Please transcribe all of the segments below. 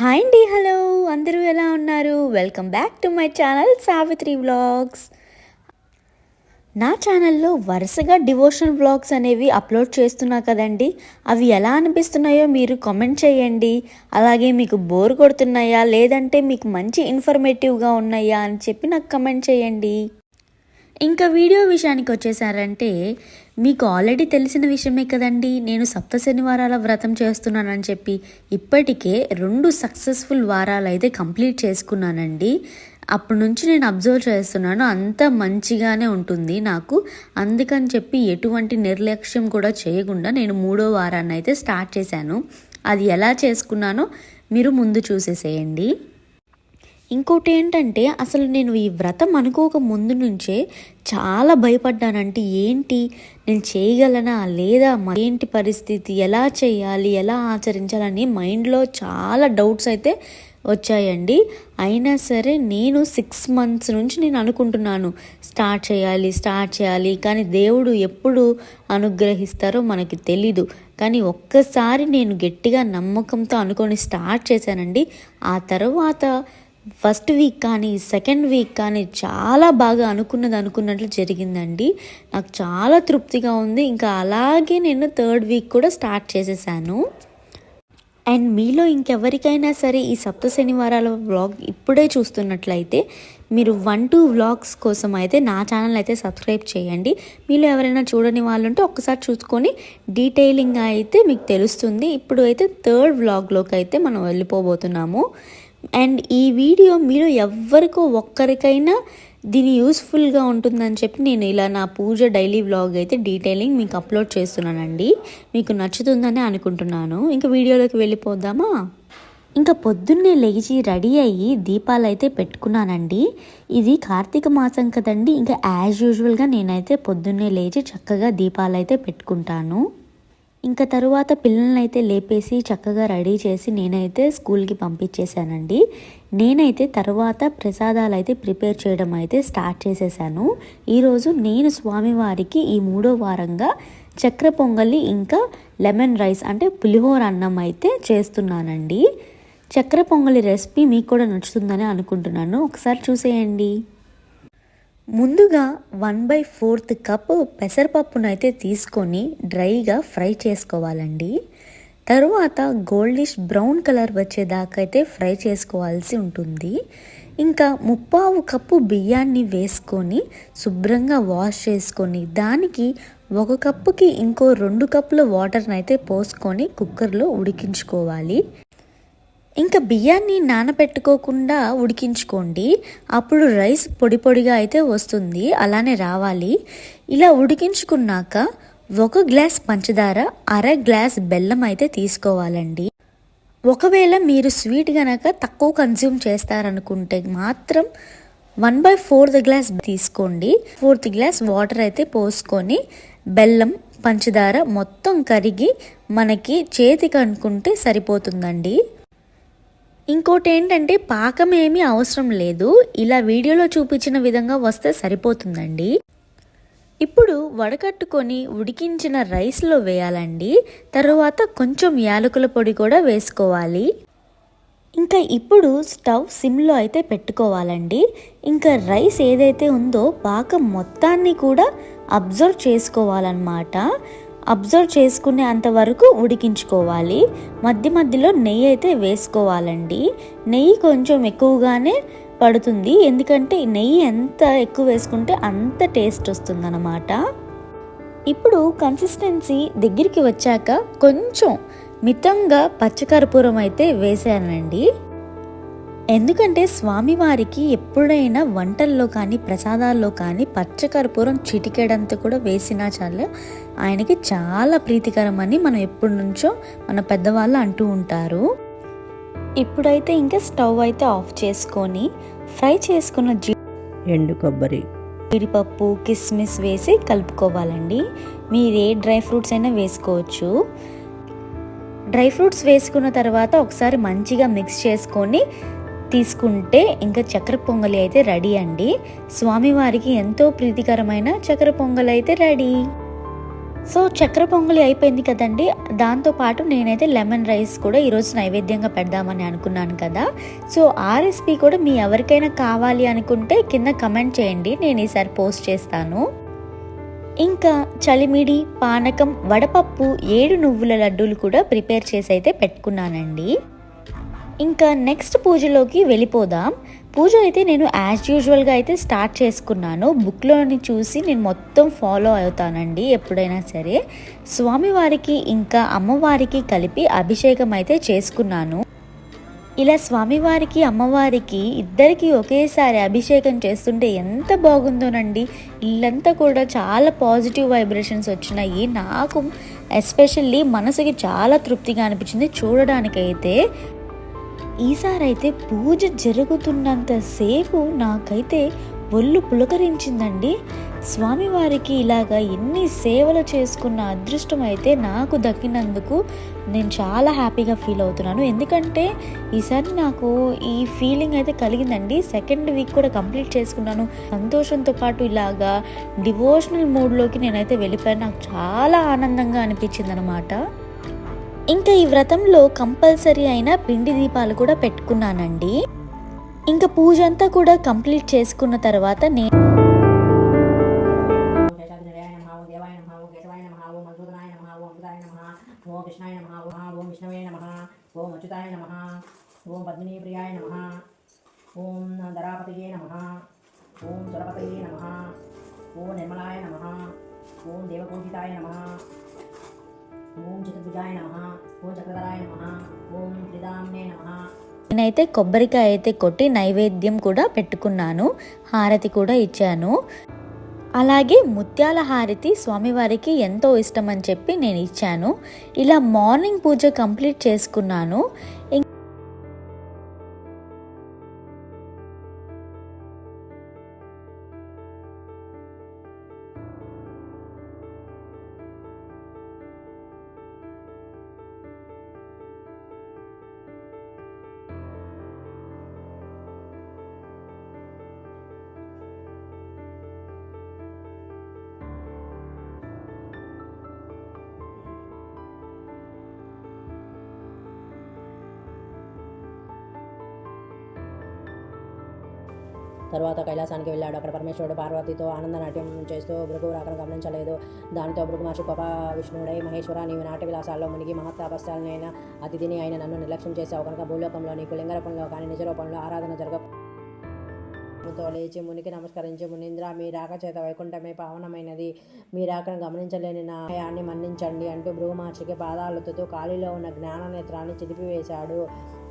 Hi అండి hello. అందరూ ఎలా ఉన్నారు? Welcome back to my channel Savitri vlogs నా ఛానల్లో వరుసగా డివోషనల్ వ్లాగ్స్ అనేవి అప్లోడ్ చేస్తున్నా కదండి. అవి ఎలా అనిపిస్తున్నాయో మీరు కామెంట్ చేయండి. అలాగే మీకు బోర్ కొడుతున్నాయా? లేదంటే మీకు మంచి ఇన్ఫర్మేటివ్గా ఉన్నాయా అని చెప్పి నాకు కమెంట్ చేయండి. ఇంకా వీడియో విషయానికి వచ్చేసారంటే మీకు ఆల్రెడీ తెలిసిన విషయమే కదండి నేను సప్త శనివారాల వ్రతం చేస్తున్నానని చెప్పి ఇప్పటికే రెండు సక్సెస్ఫుల్ వారాలు అయితే కంప్లీట్ చేసుకున్నానండి. అప్పటి నుంచి నేను అబ్జర్వ్ చేస్తున్నాను అంత మంచిగానే ఉంటుంది నాకు. అందుకని చెప్పి ఎటువంటి నిర్లక్ష్యం కూడా చేయకుండా నేను మూడో వారాన్ని అయితే స్టార్ట్ చేశాను. అది ఎలా చేసుకున్నానో మీరు ముందు చూసేసేయండి. ఇంకోటి ఏంటంటే అసలు నేను ఈ వ్రతం అనుకోక ముందు నుంచే చాలా భయపడ్డానంటే ఏంటి? నేను చేయగలనా? లేదా? ఏంటి పరిస్థితి? ఎలా చేయాలి? ఎలా ఆచరించాలని మైండ్లో చాలా డౌట్స్ అయితే వచ్చాయండి. అయినా సరే నేను సిక్స్ మంత్స్ నుంచి నేను అనుకుంటున్నాను. స్టార్ట్ చేయాలి స్టార్ట్ చేయాలి. కానీ దేవుడు ఎప్పుడు అనుగ్రహిస్తారో మనకి తెలీదు. కానీ ఒక్కసారి నేను గట్టిగా నమ్మకంతో అనుకొని స్టార్ట్ చేశానండి. ఆ తర్వాత ఫస్ట్ వీక్ కానీ సెకండ్ వీక్ కానీ చాలా బాగా అనుకున్నది అనుకున్నట్లు జరిగిందండి. నాకు చాలా తృప్తిగా ఉంది. ఇంకా అలాగే నేను థర్డ్ వీక్ కూడా స్టార్ట్ చేసేసాను. అండ్ మీలో ఇంకెవరికైనా సరే ఈ సప్త శనివారాల వ్లాగ్ ఇప్పుడే చూస్తున్నట్లయితే మీరు వన్ టూ వ్లాగ్స్ కోసం అయితే నా ఛానల్ అయితే సబ్స్క్రైబ్ చేయండి. మీలో ఎవరైనా చూడని వాళ్ళు ఉంటే ఒక్కసారి చూసుకొని డీటెయిలింగ్ అయితే మీకు తెలుస్తుంది. ఇప్పుడు అయితే థర్డ్ వ్లాగ్లోకి అయితే మనం వెళ్ళిపోబోతున్నాము. అండ్ ఈ వీడియో మీరు ఎవరికో ఒక్కరికైనా దీని యూస్ఫుల్గా ఉంటుందని చెప్పి నేను ఇలా నా పూజ డైలీ వ్లాగ్ అయితే డీటెయిలింగ్ మీకు అప్లోడ్ చేస్తున్నానండి. మీకు నచ్చుతుందని అనుకుంటున్నాను. ఇంకా వీడియోలోకి వెళ్ళిపోదామా? ఇంకా పొద్దున్నే లేచి రెడీ అయ్యి దీపాలు అయితే పెట్టుకున్నానండి. ఇది కార్తీక మాసం కదండి. ఇంకా యాజ్ యూజువల్గా నేనైతే పొద్దున్నే లేచి చక్కగా దీపాలు అయితే పెట్టుకుంటాను. ఇంకా తరువాత పిల్లల్ని అయితే లేపేసి చక్కగా రెడీ చేసి నేనైతే స్కూల్కి పంపించేశానండి. నేనైతే తర్వాత ప్రసాదాలు అయితే ప్రిపేర్ చేయడం అయితే స్టార్ట్ చేసేసాను. ఈరోజు నేను స్వామివారికి ఈ మూడో వారంగా చక్ర పొంగలి ఇంకా లెమన్ రైస్ అంటే పులిహోర అన్నం అయితే చేస్తున్నానండి. చక్ర పొంగలి రెసిపీ మీకు కూడా నచ్చుతుందని అనుకుంటున్నాను. ఒకసారి చూసేయండి. ముందుగా వన్ బై ఫోర్త్ కప్ పెసరపప్పునైతే తీసుకొని డ్రైగా ఫ్రై చేసుకోవాలండి. తరువాత గోల్డిష్ బ్రౌన్ కలర్ వచ్చేదాకా అయితే ఫ్రై చేసుకోవాల్సి ఉంటుంది. ఇంకా ముప్పావు కప్పు బియ్యాన్ని వేసుకొని శుభ్రంగా వాష్ చేసుకొని దానికి ఒక కప్పుకి ఇంకో రెండు కప్పుల వాటర్ని అయితే పోసుకొని కుక్కర్లో ఉడికించుకోవాలి. ఇంకా బియ్యాన్ని నానబెట్టుకోకుండా ఉడికించుకోండి. అప్పుడు రైస్ పొడి పొడిగా అయితే వస్తుంది. అలానే రావాలి. ఇలా ఉడికించుకున్నాక ఒక గ్లాస్ పంచదార అర గ్లాస్ బెల్లం అయితే తీసుకోవాలండి. ఒకవేళ మీరు స్వీట్ కనుక తక్కువ కన్జ్యూమ్ చేస్తారనుకుంటే మాత్రం వన్ బై ఫోర్త్ గ్లాస్ తీసుకోండి. ఫోర్త్ గ్లాస్ వాటర్ అయితే పోసుకొని బెల్లం పంచదార మొత్తం కరిగి మనకి చేతికి అనుకుంటే సరిపోతుందండి. ఇంకోటి ఏంటంటే పాకం ఏమీ అవసరం లేదు. ఇలా వీడియోలో చూపించిన విధంగా వస్తే సరిపోతుందండి. ఇప్పుడు వడకట్టుకొని ఉడికించిన రైస్లో వేయాలండి. తర్వాత కొంచెం యాలకుల పొడి కూడా వేసుకోవాలి. ఇంకా ఇప్పుడు స్టవ్ సిమ్లో అయితే పెట్టుకోవాలండి. ఇంకా రైస్ ఏదైతే ఉందో పాకం మొత్తాన్ని కూడా అబ్జర్వ్ చేసుకోవాలన్నమాట. అబ్జర్వ్ చేసుకునే అంతవరకు ఉడికించుకోవాలి. మధ్య మధ్యలో నెయ్యి అయితే వేసుకోవాలండి. నెయ్యి కొంచెం ఎక్కువగానే పడుతుంది. ఎందుకంటే నెయ్యి ఎంత ఎక్కువ వేసుకుంటే అంత టేస్ట్ వస్తుందన్నమాట. ఇప్పుడు కన్సిస్టెన్సీ దగ్గరికి వచ్చాక కొంచెం మితంగా పచ్చకర్పూరం అయితే వేసానండి. ఎందుకంటే స్వామివారికి ఎప్పుడైనా వంటల్లో కానీ ప్రసాదాల్లో కానీ పచ్చకర్పూరం చిటికెడంత కూడా వేసినా చాలు. ఆయనకి చాలా ప్రీతికరమని మనం ఎప్పటి నుంచో మన పెద్దవాళ్ళు అంటూ ఉంటారు. ఇప్పుడైతే ఇంకా స్టవ్ అయితే ఆఫ్ చేసుకొని ఫ్రై చేసుకున్న జీ ఎండు కొబ్బరి. జీడిపప్పు కిస్మిస్ వేసి కలుపుకోవాలండి. మీరు ఏ డ్రై ఫ్రూట్స్ అయినా వేసుకోవచ్చు. డ్రై ఫ్రూట్స్ వేసుకున్న తర్వాత ఒకసారి మంచిగా మిక్స్ చేసుకొని తీసుకుంటే ఇంకా చక్కెర పొంగలి అయితే రెడీ అండి. స్వామివారికి ఎంతో ప్రీతికరమైన చక్కెర పొంగలి అయితే రెడీ. సో చక్కెర పొంగలి అయిపోయింది కదండి. దాంతోపాటు నేనైతే లెమన్ రైస్ కూడా ఈరోజు నైవేద్యంగా పెడదామని అనుకున్నాను కదా. సో ఆ రెసిపీ కూడా మీ ఎవరికైనా కావాలి అనుకుంటే కింద కమెంట్ చేయండి. నేను ఈసారి పోస్ట్ చేస్తాను. ఇంకా చలిమిడి పానకం వడపప్పు ఏడు నువ్వుల లడ్డూలు కూడా ప్రిపేర్ చేసి అయితే పెట్టుకున్నానండి. ఇంకా నెక్స్ట్ పూజలోకి వెళ్ళిపోదాం. పూజ అయితే నేను యాజ్ యూజువల్గా అయితే స్టార్ట్ చేసుకున్నాను. బుక్లోని చూసి నేను మొత్తం ఫాలో అవుతానండి ఎప్పుడైనా సరే. స్వామివారికి ఇంకా అమ్మవారికి కలిపి అభిషేకం అయితే చేసుకున్నాను. ఇలా స్వామివారికి అమ్మవారికి ఇద్దరికి ఒకేసారి అభిషేకం చేస్తుంటే ఎంత బాగుందోనండి. ఇల్లంతా కూడా చాలా పాజిటివ్ వైబ్రేషన్స్ వచ్చినాయి. నాకు ఎస్పెషల్లీ మనసుకి చాలా తృప్తిగా అనిపించింది చూడడానికైతే. ఈసారి అయితే పూజ జరుగుతున్నంతసేపు నాకైతే ఒళ్ళు పులకరించిందండి. స్వామివారికి ఇలాగా ఎన్ని సేవలు చేసుకున్న అదృష్టం అయితే నాకు దక్కినందుకు నేను చాలా హ్యాపీగా ఫీల్ అవుతున్నాను. ఎందుకంటే ఈసారి నాకు ఈ ఫీలింగ్ అయితే కలిగిందండి. సెకండ్ వీక్ కూడా కంప్లీట్ చేసుకున్నాను. సంతోషంతో పాటు ఇలాగా డివోషనల్ మూడ్లోకి నేనైతే వెళ్ళిపోయాను. నాకు చాలా ఆనందంగా అనిపించింది అనమాట ఇంకా ఈ వ్రతంలో కంపల్సరీ అయిన పిండి దీపాలు కూడా పెట్టుకున్నానండి ఇంకా పూజ అంతా కూడా కంప్లీట్ చేసుకున్న తర్వాత నేను ఓం శేషాద్రిజయాయ నమః ఓం దేవాయ నమః ఓం కేశవాయ నమః ఓం ఓం అమృతాయ నమః ఓం కృష్ణాయ నమః ఓం ఓం విష్ణవే నమః ఓం అచ్యుతాయ నమః ఓం పద్మినీప్రియాయ నమః ఓం ధరాపతయే నమః ఓం సురపతయే నమః ఓం నిర్మలాయ నమః ఓం దేవపూజితాయ నమః ఓం చతుర్భుజాయ ఓం చక్రధరాయ ఓం త్రిదామ్నే నేనైతే కొబ్బరికాయ అయితే కొట్టి నైవేద్యం కూడా పెట్టుకున్నాను హారతి కూడా ఇచ్చాను. అలాగే ముత్యాల హారతి స్వామివారికి ఎంతో ఇష్టం అని చెప్పి నేను ఇచ్చాను. ఇలా మార్నింగ్ పూజ కంప్లీట్ చేసుకున్నాను. తరువాత కైలాసానికి వెళ్ళాడు. అక్కడ పరమేశ్వరుడు పార్వతితో ఆనంద నాట్యం చేస్తూ భృగు రాకను గమనించలేదు. దానితో భృగు మహర్షి కోప విష్ణుడై మహేశ్వర నీవు నాట్య విలాసాల్లో మునిగి మహత్తాపస్యాలైన అతిథిని ఆయన నన్ను నిర్లక్ష్యం చేశావు. కనుక భూలోకంలో నీకు లింగరూపంలో కానీ నిజరూపంలో ఆరాధన జరగ తో లేచి మునికి నమస్కరించి మునీంద్ర మీ రాక చేత వైకుంఠమే పావనమైనది. మీ రాకను గమనించలేని నాయాన్ని మన్నించండి అంటూ భృగు మహర్షికి పాదాలెత్తుతూ ఖాళీలో ఉన్న జ్ఞాన నేత్రాన్ని చిదిపివేశాడు.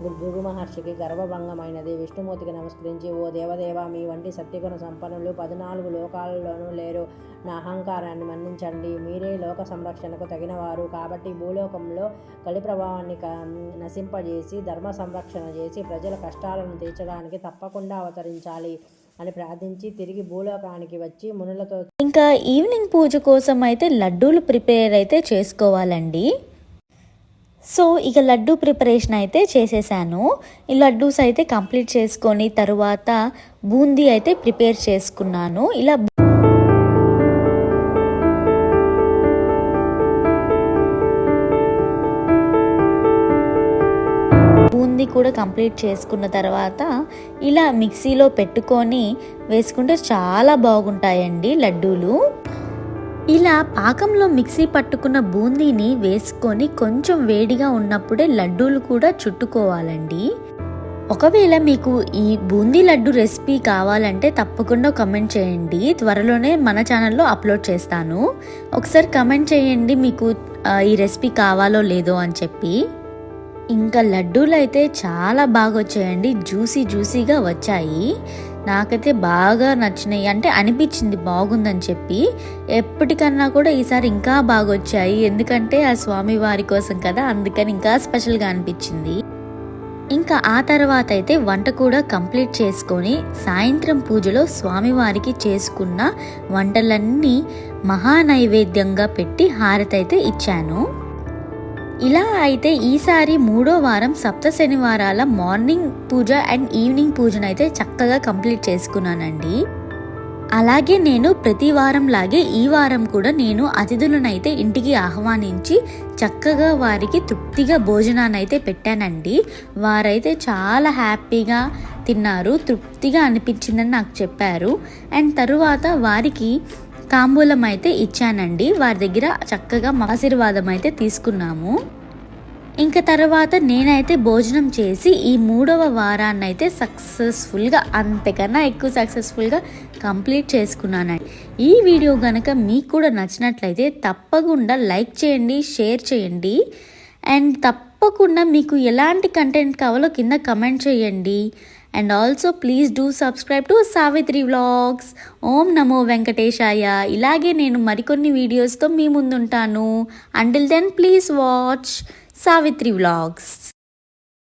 భృగు మహర్షికి గర్వభంగమైనది. విష్ణుమూర్తికి నమస్కరించి ఓ దేవదేవ మీ వంటి సత్యగుణ సంపన్నులు పద్నాలుగు లోకాలలోనూ లేరు. నా అహంకారాన్ని మన్నించండి. మీరే లోక సంరక్షణకు తగినవారు. కాబట్టి భూలోకంలో కలి ప్రభావాన్ని క- నశింపజేసి ధర్మ సంరక్షణ చేసి ప్రజల కష్టాలను తీర్చడానికి తప్పకుండా అవతరించాలి అని ప్రార్థించి తిరిగి భూలోకానికి వచ్చి మునులతో ఇంకా ఈవినింగ్ పూజ కోసం అయితే లడ్డూలు ప్రిపేర్ అయితే చేసుకోవాలండి. సో ఇక లడ్డు ప్రిపరేషన్ అయితే చేసేసాను. ఈ లడ్డూస్ అయితే కంప్లీట్ చేసుకొని తర్వాత బూందీ అయితే ప్రిపేర్ చేసుకున్నాను. ఇలా బూందీ కూడా కంప్లీట్ చేసుకున్న తర్వాత ఇలా మిక్సీలో పెట్టుకొని వేసుకుంటే చాలా బాగుంటాయండి లడ్డూలు. ఇలా పాకంలో మిక్సీ పట్టుకున్న బూందీని వేసుకొని కొంచెం వేడిగా ఉన్నప్పుడే లడ్డూలు కూడా చుట్టుకోవాలండి. ఒకవేళ మీకు ఈ బూందీ లడ్డు రెసిపీ కావాలంటే తప్పకుండా కమెంట్ చేయండి. త్వరలోనే మన ఛానల్లో అప్లోడ్ చేస్తాను. ఒకసారి కమెంట్ చేయండి మీకు ఈ రెసిపీ కావాలో లేదో అని చెప్పి. ఇంకా లడ్డూలు అయితే చాలా బాగా వచ్చాయండి జ్యూసీ జ్యూసీగా వచ్చాయి. నాకైతే బాగా నచ్చినాయి. అంటే అనిపించింది బాగుందని చెప్పి. ఎప్పటికన్నా కూడా ఈసారి ఇంకా బాగా వచ్చాయి ఎందుకంటే ఆ స్వామి వారి కోసం కదా అందుకని ఇంకా స్పెషల్గా అనిపించింది. ఇంకా ఆ తర్వాత అయితే వంట కూడా కంప్లీట్ చేసుకొని సాయంత్రం పూజలో స్వామివారికి చేసుకున్న వంటలన్నీ మహా నైవేద్యంగా పెట్టి హారతి అయితే ఇచ్చాను. ఇలా అయితే ఈసారి మూడో వారం సప్త శనివారాల మార్నింగ్ పూజ అండ్ ఈవినింగ్ పూజను అయితే చక్కగా కంప్లీట్ చేసుకున్నానండి. అలాగే నేను ప్రతి వారం లాగే ఈ వారం కూడా నేను అతిథులనైతే ఇంటికి ఆహ్వానించి చక్కగా వారికి తృప్తిగా భోజనాన్ని అయితే పెట్టానండి. వారైతే చాలా హ్యాపీగా తిన్నారు తృప్తిగా అనిపించిందని నాకు చెప్పారు. అండ్ తరువాత వారికి తాంబూలం అయితే ఇచ్చానండి. వారి దగ్గర చక్కగా ఆశీర్వాదం అయితే తీసుకున్నాము. ఇంకా తర్వాత నేనైతే భోజనం చేసి ఈ మూడవ వారాన్ని అయితే సక్సెస్ఫుల్గా అంతకన్నా ఎక్కువ సక్సెస్ఫుల్గా కంప్లీట్ చేసుకున్నానండి. ఈ వీడియో కనుక మీకు కూడా నచ్చినట్లయితే తప్పకుండా లైక్ చేయండి షేర్ చేయండి. అండ్ తప్పకుండా మీకు ఎలాంటి కంటెంట్ కావాలో కింద కమెంట్ చేయండి. And also please do subscribe to Savitri vlogs ఓం నమో వెంకటేశాయ ఇలాగే నేను మరికొన్ని వీడియోస్తో మీ ముందుంటాను. Until then please watch Savitri vlogs